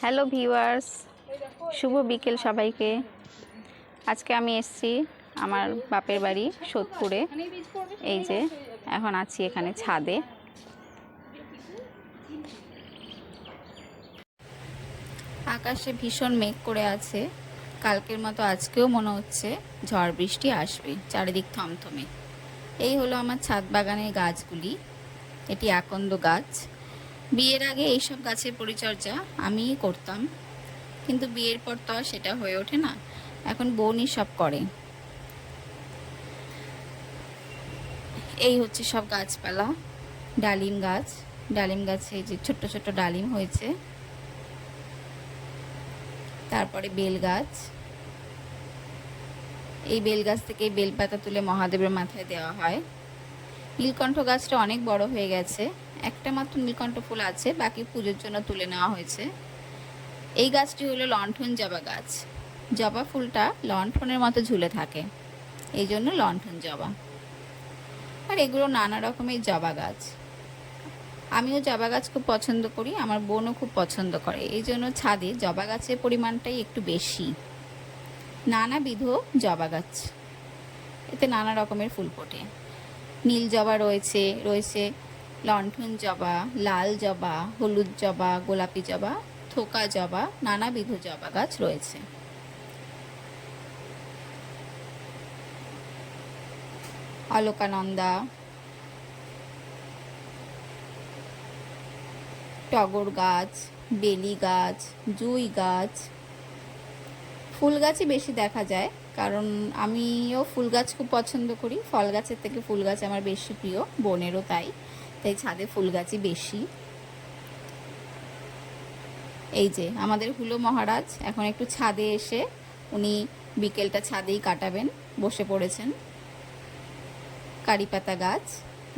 Hello viewers শুভ বিকেল সবাইকে। আজকে আমি এসছি আমার বাপের বাড়ি সোদপুরে। এই যে, এখন আছি এখানে ছাদে। আকাশে ভীষণ মেঘ করে আছে। কালকের মতো আজকেও মনে হচ্ছে ঝড় বৃষ্টি আসবে, চারিদিক থমথমে। এই হলো আমার ছাদ বাগানের গাছগুলি। এটি আকন্দ গাছ। বিয়ের আগে এইসব গাছের পরিচর্যা আমিই করতাম। কিন্তু বিয়ের পর তো আর সেটা হয়ে ওঠে না। এখন বোনই সব করে। এই হচ্ছে সব গাছপালা। ডালিম গাছ। ডালিম গাছে যে ছোট্ট ছোট্ট ডালিম হয়েছে। তারপরে বেল গাছ। এই বেল গাছ থেকে বেলপাতা তুলে মহাদেবের মাথায় দেওয়া হয়। নীলকণ্ঠ গাছটা অনেক বড় হয়ে গেছে। একটা মাত্র নীলকণ্ঠ ফুল আছে, বাকি পুজোর জন্য তুলে নেওয়া হয়েছে। এই গাছটি হলো লণ্ঠন জবা গাছ। জবা ফুলটা লণ্ঠনের মতো ঝুলে থাকে, এই জন্য লণ্ঠন জবা। আর এগুলো নানা রকমের জবা গাছ। আমিও জবা গাছ খুব পছন্দ করি, আমার বোনও খুব পছন্দ করে, এই জন্য ছাদে জবা গাছের পরিমাণটাই একটু বেশি। নানাবিধ জবা গাছ, এতে নানা রকমের ফুল ফোটে। নীল জবা রয়েছে রয়েছে লণ্ঠন জবা, লাল জবা, হলুদ জবা, গোলাপি জবা, থোকা জবা, নানাবিধ জবা গাছ রয়েছে। অলকানন্দা টগর গাছ, বেলি গাছ, জুই গাছ। ফুল গাছই বেশি দেখা যায়, কারণ আমিও ফুল গাছ খুব পছন্দ করি। ফল গাছের থেকে ফুল গাছ আমার বেশি প্রিয়, বোনেরও তাই। তাই ছাদে ফুল গাছই বেশি। এই যে আমাদের হুলো মহারাজ এখন একটু ছাদে এসে উনি বিকেলটা ছাদেই কাটাবেন, বসে পড়েছেন। কারি পাতা গাছ,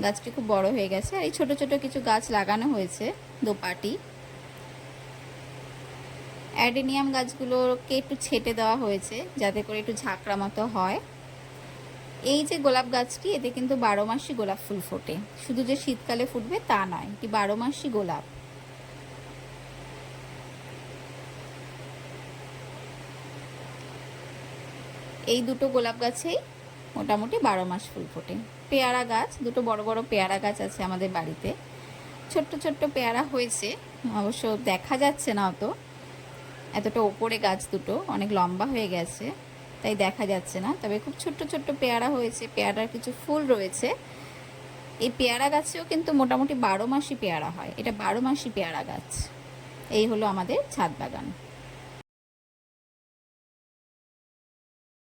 গাছটি খুব বড় হয়ে গেছে আর এই ছোট ছোট কিছু গাছ লাগানো হয়েছে দোপাটি। অ্যাডেনিয়াম গাছগুলোকে একটু ছেটে দেওয়া হয়েছে যাতে করে একটু ঝাঁকড়া মতো হয়। এই যে গোলাপ গাছটি, এতে কিন্তু বারো মাসই গোলাপ ফুল ফোটে। শুধু যে শীতকালে ফুটবে তা নয়, এটি বারো মাসই গোলাপ। এই দুটো গোলাপ গাছেই মোটামুটি বারো মাস ফুল ফোটে। পেয়ারা গাছ, দুটো বড় বড় পেয়ারা গাছ আছে আমাদের বাড়িতে। ছোট্ট ছোট্ট পেয়ারা হয়েছে, অবশ্য দেখা যাচ্ছে না অত। এতটা ওপরে গাছ দুটো, অনেক লম্বা হয়ে গেছে। তাই দেখা যাচ্ছে না। তবে খুব ছোট্ট ছোট্ট পেয়ারা হয়েছে। পেয়ারার কিছু ফুল রয়েছে। এই পেয়ারা গাছেও কিন্তু মোটামুটি বারো মাসই পেয়ারা হয়। এটা বারো মাসই পেয়ারা গাছ। এই হলো আমাদের ছাদ বাগান।